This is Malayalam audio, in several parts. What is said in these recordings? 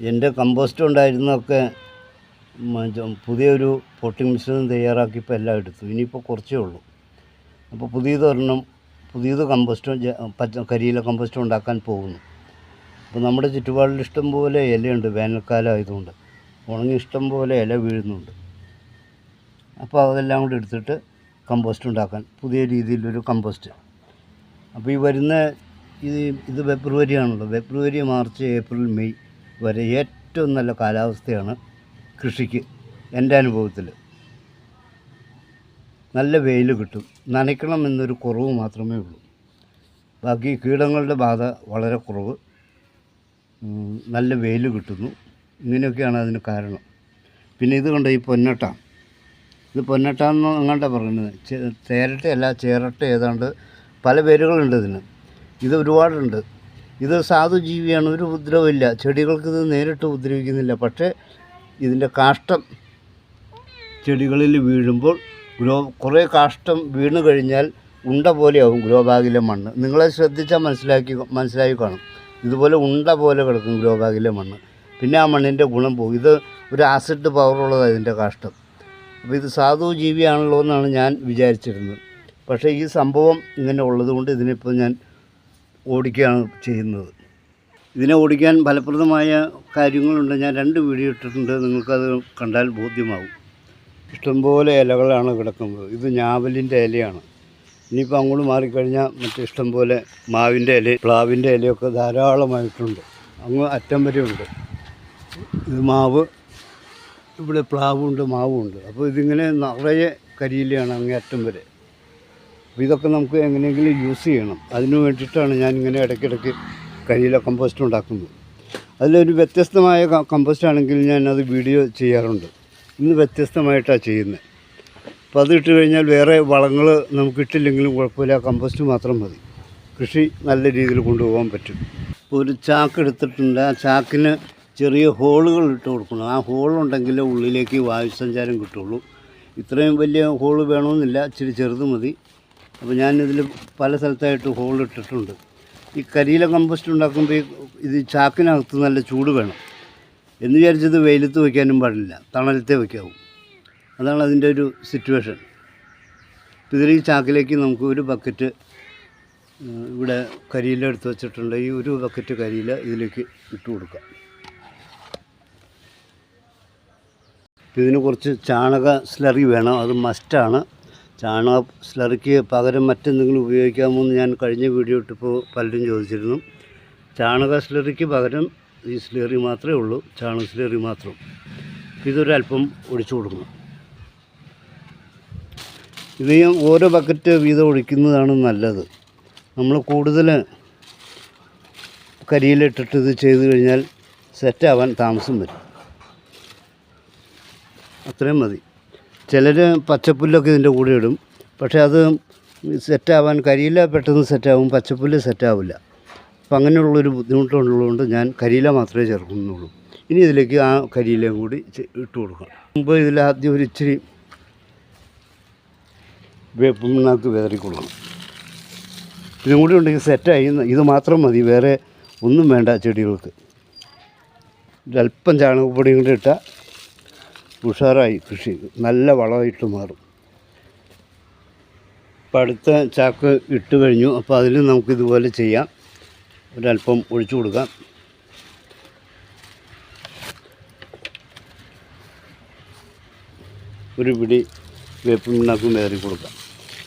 എന്റെ കമ്പോസ്റ്റ് ഉണ്ടായിരുന്നതൊക്കെ മ- പുതിയൊരു പൊട്ടിംഗ് മിശ്രിതം തയ്യാറാക്കിയപ്പോൾ എല്ലാം എടുത്തു. ഇനിയിപ്പോൾ കുറച്ചേ ഉള്ളൂ. അപ്പോൾ പുതിയതൊരെണ്ണം പുതിയത് കമ്പോസ്റ്റും പച്ച കരിയില കമ്പോസ്റ്റ് ഉണ്ടാക്കാൻ പോകുന്നു. അപ്പോൾ നമ്മുടെ ചുറ്റുപാടിൽ ഇഷ്ടം പോലെ ഇലയുണ്ട് വേനൽക്കാലം ആയതുകൊണ്ട്. ഉണങ്ങി ഇഷ്ടം പോലെ ഇല വീഴുന്നുണ്ട്. അപ്പോൾ അതെല്ലാം കൂടി എടുത്തിട്ട് കമ്പോസ്റ്റ് ഉണ്ടാക്കാൻ പുതിയ രീതിയിലൊരു കമ്പോസ്റ്റ്. അപ്പോൾ ഈ വരുന്ന ഇത് ഇത് ഫെബ്രുവരി ആണല്ലോ. ഫെബ്രുവരി മാർച്ച് ഏപ്രിൽ മെയ് വരെ ഏറ്റവും നല്ല കാലാവസ്ഥയാണ് കൃഷിക്ക് എന്റെ അനുഭവത്തിൽ. നല്ല വെയിൽ കിട്ടും. നനയ്ക്കണം എന്നൊരു കുറവ് മാത്രമേ ഉള്ളൂ. ബാക്കി കീടങ്ങളുടെ ബാധ വളരെ കുറവ്. നല്ല വെയിൽ കിട്ടുന്നു. ഇങ്ങനെയൊക്കെയാണ് അതിന് കാരണം. പിന്നെ ഇത് കണ്ട ഈ പൊന്നട്ട. ഇത് പൊന്നട്ട എന്ന് അങ്ങോട്ടാണ് പറയുന്നത്? തേരട്ടയല്ല ചേരട്ട ഏതാണ്ട് പല പേരുകളുണ്ട് ഇതിന്. ഇത് ഒരുപാടുണ്ട്. ഇത് സാധു ജീവിയാണ് ഒരു ഉപദ്രവമില്ല ചെടികൾക്ക് ഇത് നേരിട്ട് ഉപദ്രവിക്കുന്നില്ല. പക്ഷേ ഇതിന്റെ കാഷ്ടം ചെടികളിൽ വീഴുമ്പോൾ ഗ്രോ കുറേ കാഷ്ടം വീണു കഴിഞ്ഞാൽ ഉണ്ട പോലെയാവും ഗ്രോ ബാഗിലെ മണ്ണ്. നിങ്ങളെ ശ്രദ്ധിച്ചാൽ മനസ്സിലാക്കി മനസ്സിലാക്കി കാണും. ഇതുപോലെ ഉണ്ട പോലെ കിടക്കും ഗ്രോ ബാഗിലെ മണ്ണ്. പിന്നെ ആ മണ്ണിന്റെ ഗുണം പോകും. ഇത് ഒരു ആസിഡ് പവറുള്ളതാണ് ഇതിന്റെ കാഷ്ടം. അപ്പോൾ ഇത് സാധു ജീവിയാണല്ലോ എന്നാണ് ഞാൻ വിചാരിച്ചിരുന്നത്. പക്ഷേ ഈ സംഭവം ഇങ്ങനെ ഉള്ളതുകൊണ്ട് ഇതിനിപ്പോൾ ഞാൻ ഓടിക്കുകയാണ് ചെയ്യുന്നത്. ഇതിനെ ഓടിക്കാൻ ഫലപ്രദമായ കാര്യങ്ങളുണ്ട്. ഞാൻ രണ്ട് വീഡിയോ ഇട്ടിട്ടുണ്ട്. നിങ്ങൾക്കത് കണ്ടാൽ ബോധ്യമാവും ഇഷ്ടംപോലെ ഇലകളാണ് കിടക്കുന്നത്. ഇത് ഞാവലിന്റെ ഇലയാണ്. ഇനിയിപ്പോൾ അങ്ങോട്ട് മാറിക്കഴിഞ്ഞാൽ മറ്റേ ഇഷ്ടംപോലെ മാവിന്റെ ഇല പ്ലാവിന്റെ ഇലയൊക്കെ ധാരാളമായിട്ടുണ്ട്. അങ്ങ് അറ്റം വരെ ഉണ്ട്. ഇത് മാവ് ഇവിടെ പ്ലാവുണ്ട് മാവുണ്ട്. അപ്പോൾ ഇതിങ്ങനെ നിറയെ കരിയിലയാണ് അങ്ങേ അറ്റം വരെ. അപ്പോൾ ഇതൊക്കെ നമുക്ക് എങ്ങനെയെങ്കിലും യൂസ് ചെയ്യണം. അതിനു വേണ്ടിയിട്ടാണ് ഞാൻ ഇങ്ങനെ ഇടയ്ക്കിടയ്ക്ക് കരിയില കമ്പോസ്റ്റ് ഉണ്ടാക്കുന്നത്. അതിലൊരു വ്യത്യസ്തമായ കമ്പോസ്റ്റ് ആണെങ്കിൽ ഞാൻ അത് വീഡിയോ ചെയ്യാറുണ്ട്. ഇന്ന് വ്യത്യസ്തമായിട്ടാണ് ചെയ്യുന്നത്. അപ്പോൾ അത് ഇട്ട് കഴിഞ്ഞാൽ വേറെ വളങ്ങൾ നമുക്ക് ഇട്ടില്ലെങ്കിലും കുഴപ്പമില്ല. കമ്പോസ്റ്റ് മാത്രം മതി. കൃഷി നല്ല രീതിയിൽ കൊണ്ടുപോകാൻ പറ്റും. ഇപ്പോൾ ഒരു ചാക്ക് എടുത്തിട്ടുണ്ട്. ആ ചാക്കിന് ചെറിയ ഹോളുകൾ ഇട്ട് കൊടുക്കണം. ആ ഹോളുണ്ടെങ്കിൽ ഉള്ളിലേക്ക് വായുസഞ്ചാരം കിട്ടുള്ളൂ. ഇത്രയും വലിയ ഹോൾ വേണമെന്നില്ല. ഇച്ചിരി ചെറുത് മതി. അപ്പോൾ ഞാനിതിൽ പല സ്ഥലത്തായിട്ട് ഹോൾ ഇട്ടിട്ടുണ്ട്. ഈ കരിയില കമ്പോസ്റ്റ് ഉണ്ടാക്കുമ്പോൾ ഇത് ചാക്കിനകത്ത് നല്ല ചൂട് വേണം. എന്ന് വിചാരിച്ചത് വെയിലത്ത് വയ്ക്കാനും പാടില്ല. തണലത്തെ വയ്ക്കാവും. അതാണ് അതിന്റെ ഒരു സിറ്റുവേഷൻ ഇതിൽ ഈ ചാക്കിലേക്ക് നമുക്ക് ഒരു ബക്കറ്റ് ഇവിടെ കരിയില എടുത്ത് വെച്ചിട്ടുണ്ട്. ഈ ഒരു ബക്കറ്റ് കരിയില ഇതിലേക്ക് ഇട്ട് കൊടുക്കാം. ഇതിന് കുറച്ച് ചാണക സ്ലറി വേണം. അത് മസ്റ്റാണ് ചാണക സ്ലറിക്ക് പകരം മറ്റെന്തെങ്കിലും ഉപയോഗിക്കാമോ എന്ന് ഞാൻ കഴിഞ്ഞ വീഡിയോ ഇട്ടപ്പോൾ പലരും ചോദിച്ചിരുന്നു. ചാണക സ്ലറിക്ക് പകരം ഈ സ്ലറി മാത്രമേ ഉള്ളൂ ചാണക സ്ലറി മാത്രം. ഇതൊരല്പം ഒഴിച്ചു കൊടുക്കണം. ഇത് ഞാൻ ഓരോ ബക്കറ്റ് വീതം ഒഴിക്കുന്നതാണ് നല്ലത്. നമ്മൾ കൂടുതൽ കരിയിലിട്ടിട്ട് ഇത് ചെയ്തു കഴിഞ്ഞാൽ സെറ്റാവാൻ താമസം വരും. അത്രയും മതി. ചിലർ പച്ചപ്പുല്ലൊക്കെ ഇതിന്റെ കൂടെ ഇടും. പക്ഷേ അത് സെറ്റാവാൻ കരിയില പെട്ടെന്ന് സെറ്റാവും പച്ചപ്പുല്ല് സെറ്റാവില്ല. അപ്പം അങ്ങനെയുള്ളൊരു ബുദ്ധിമുട്ടുള്ളതുകൊണ്ട് ഞാൻ കരിയില മാത്രമേ ചേർക്കുന്നുള്ളൂ. ഇനി ഇതിലേക്ക് ആ കരിയിലയും കൂടി ഇട്ട് കൊടുക്കണം മുമ്പ് ഇതിൽ ആദ്യം ഒരു ഇച്ചിരി വേപ്പിനകത്ത് വിതറി ഇതും കൂടി ഉണ്ടെങ്കിൽ സെറ്റായി. ഇത് മാത്രം മതി. വേറെ ഒന്നും വേണ്ട ചെടികൾക്ക്. ഒരല്പം ചാണകപ്പൊടിയും കൂടി ഇട്ടാൽ ഉഷാറായി കൃഷി. നല്ല വളമായിട്ട് മാറും. ഇപ്പം അടുത്ത ചാക്ക് ഇട്ട് കഴിഞ്ഞു. അപ്പോൾ അതിൽ നമുക്ക് ഇതുപോലെ ചെയ്യാം. ഒരല്പം ഒഴിച്ചു കൊടുക്കാം. ഒരു പിടി വേപ്പിണ്ണാക്കും വേറി കൊടുക്കാം.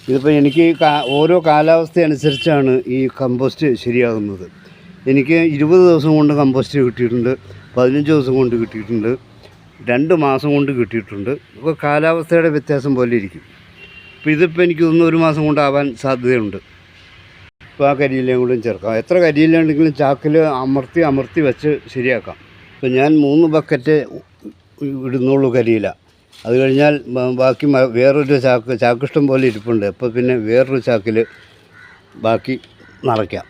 ഇതിപ്പോൾ എനിക്ക് ഓരോ കാലാവസ്ഥ അനുസരിച്ചാണ് ഈ കമ്പോസ്റ്റ് ശരിയാകുന്നത്. എനിക്ക് ഇരുപത് ദിവസം കൊണ്ട് കമ്പോസ്റ്റ് കിട്ടിയിട്ടുണ്ട്. പതിനഞ്ച് ദിവസം കൊണ്ട് കിട്ടിയിട്ടുണ്ട്. രണ്ട് മാസം കൊണ്ട് കിട്ടിയിട്ടുണ്ട്. അപ്പോൾ കാലാവസ്ഥയുടെ വ്യത്യാസം പോലെ ഇരിക്കും. അപ്പോൾ ഇതിപ്പോൾ എനിക്ക് തോന്നുന്നു ഒരു മാസം കൊണ്ടാവാൻ സാധ്യതയുണ്ട്. ഇപ്പോൾ ആ കരിയിലയും കൂടെ ചേർക്കാം. എത്ര കരിയിലുണ്ടെങ്കിലും ചാക്കിൽ അമർത്തി അമർത്തി വെച്ച് ശരിയാക്കാം. ഇപ്പോൾ ഞാൻ മൂന്ന് ബക്കറ്റ് ഇടുന്നുള്ളൂ കരിയില. അത് കഴിഞ്ഞാൽ ബാക്കി വേറൊരു ചാക്ക് ചാക്കിഷ്ടം പോലെ ഇരിപ്പുണ്ട്. അപ്പോൾ പിന്നെ വേറൊരു ചാക്കിൽ ബാക്കി നിറയ്ക്കാം.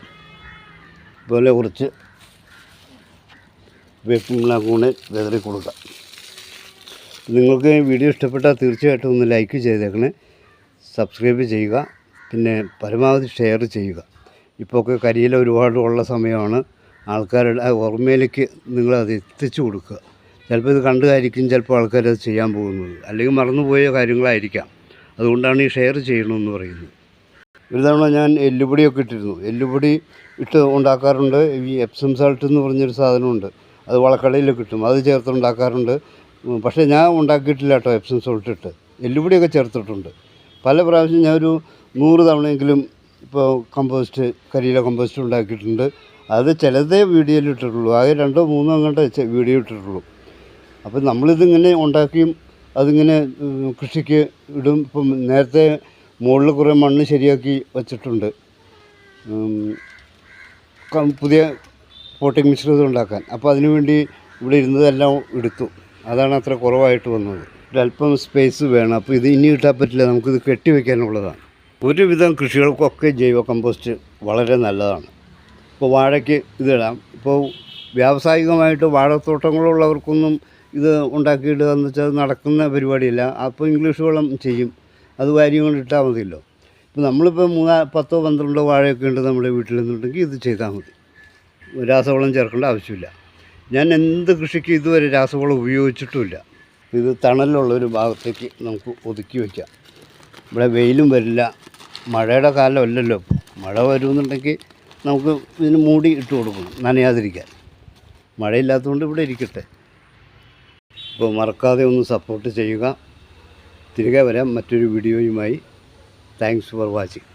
പോലെ കുറച്ച് വേപ്പിൻ കൂടെ വിതറി കൊടുക്കാം. നിങ്ങൾക്ക് വീഡിയോ ഇഷ്ടപ്പെട്ടാൽ തീർച്ചയായിട്ടും ഒന്ന് ലൈക്ക് ചെയ്തേക്കണേ. സബ്സ്ക്രൈബ് ചെയ്യുക. പിന്നെ പരമാവധി ഷെയർ ചെയ്യുക. ഇപ്പോഴൊക്കെ കരിയില ഒരുപാട് ഉള്ള സമയമാണ്. ആൾക്കാരുടെ ഓർമ്മയിലേക്ക് നിങ്ങളത് എത്തിച്ചു കൊടുക്കുക. ചിലപ്പോൾ ഇത് കണ്ടുകായിരിക്കും ചിലപ്പോൾ ആൾക്കാരത് ചെയ്യാൻ പോകുന്നത്. അല്ലെങ്കിൽ മറന്നുപോയ കാര്യങ്ങളായിരിക്കാം. അതുകൊണ്ടാണ് ഈ ഷെയർ ചെയ്യണമെന്ന് പറയുന്നത്. ഒരു തവണ ഞാൻ എല്ലുപൊടിയൊക്കെ ഇട്ടിരുന്നു. എല്ലുപൊടി ഇട്ട് ഉണ്ടാക്കാറുണ്ട്. ഈ എപ്സം സാൾട്ട് എന്ന് പറഞ്ഞൊരു സാധനമുണ്ട്. അത് വളക്കടയിലൊക്കെ കിട്ടും അത് ചേർത്ത് ഉണ്ടാക്കാറുണ്ട്. പക്ഷേ ഞാൻ ഉണ്ടാക്കിയിട്ടില്ല കേട്ടോ എപ്സം സോൾട്ട് ഇട്ട്. എല്ലുപൊടിയൊക്കെ ചേർത്തിട്ടുണ്ട്. പല പ്രാവശ്യം ഞാനൊരു നൂറ് തവണയെങ്കിലും ഇപ്പോൾ കമ്പോസ്റ്റ് കരിയില കമ്പോസ്റ്റ് ഉണ്ടാക്കിയിട്ടുണ്ട്. അത് ചിലതേ വീഡിയോയിൽ ഇട്ടിട്ടുള്ളൂ. ആകെ രണ്ടോ മൂന്നോ അങ്ങോട്ട് വീഡിയോ ഇട്ടിട്ടുള്ളൂ. അപ്പം നമ്മളിതിങ്ങനെ ഉണ്ടാക്കിയും അതിങ്ങനെ കൃഷിക്ക് ഇടും. ഇപ്പം നേരത്തെ മുകളിൽ കുറേ മണ്ണ് ശരിയാക്കി വച്ചിട്ടുണ്ട്. പുതിയ പോട്ടിംഗ് മിശ്രിതം ഉണ്ടാക്കാൻ അപ്പോൾ അതിനുവേണ്ടി ഇവിടെ ഇരുന്നതെല്ലാം എടുത്തു. അതാണ് അത്ര കുറവായിട്ട് വന്നത്. ഒരല്പം സ്പേസ് വേണം. അപ്പോൾ ഇത് ഇനി കിട്ടാൻ പറ്റില്ല. നമുക്കിത് കെട്ടിവെക്കാനുള്ളതാണ്. ഒരുവിധം കൃഷികൾക്കൊക്കെ ജൈവ കമ്പോസ്റ്റ് വളരെ നല്ലതാണ്. ഇപ്പോൾ വാഴയ്ക്ക് ഇതിടാം ഇപ്പോൾ വ്യാവസായികമായിട്ട് വാഴത്തോട്ടങ്ങളുള്ളവർക്കൊന്നും ഇത് ഉണ്ടാക്കിയിടുക എന്ന് വെച്ചാൽ നടക്കുന്ന പരിപാടിയില്ല. അപ്പോൾ ഇംഗ്ലീഷ് വളം ചെയ്യും. അത് വാരി കൊണ്ട് ഇട്ടാൽ മതിയല്ലോ. ഇപ്പോൾ നമ്മളിപ്പോൾ മൂന്നാ പത്തോ പന്ത്രണ്ടോ വാഴയൊക്കെ ഉണ്ട് നമ്മുടെ വീട്ടിലെന്നുണ്ടെങ്കിൽ ഇത് ചെയ്താൽ മതി. രാസവളം ചേർക്കേണ്ട ആവശ്യമില്ല. ഞാൻ എന്ത് കൃഷിക്ക് ഇതുവരെ രാസവളം ഉപയോഗിച്ചിട്ടുമില്ല. ഇത് തണലുള്ളൊരു ഭാഗത്തേക്ക് നമുക്ക് ഒതുക്കി വയ്ക്കാം. ഇവിടെ വെയിലും വരില്ല. മഴയുടെ കാലമല്ലല്ലോ മഴ വരുമെന്നുണ്ടെങ്കിൽ നമുക്ക് ഇതിന് മൂടി ഇട്ട് കൊടുക്കണം നനയാതിരിക്കാൻ. മഴയില്ലാത്തതുകൊണ്ട് ഇവിടെ ഇരിക്കട്ടെ. അപ്പോൾ മറക്കാതെ ഒന്ന് സപ്പോർട്ട് ചെയ്യുക. തിരികെ വരാം മറ്റൊരു വീഡിയോയുമായി. Thanks for watching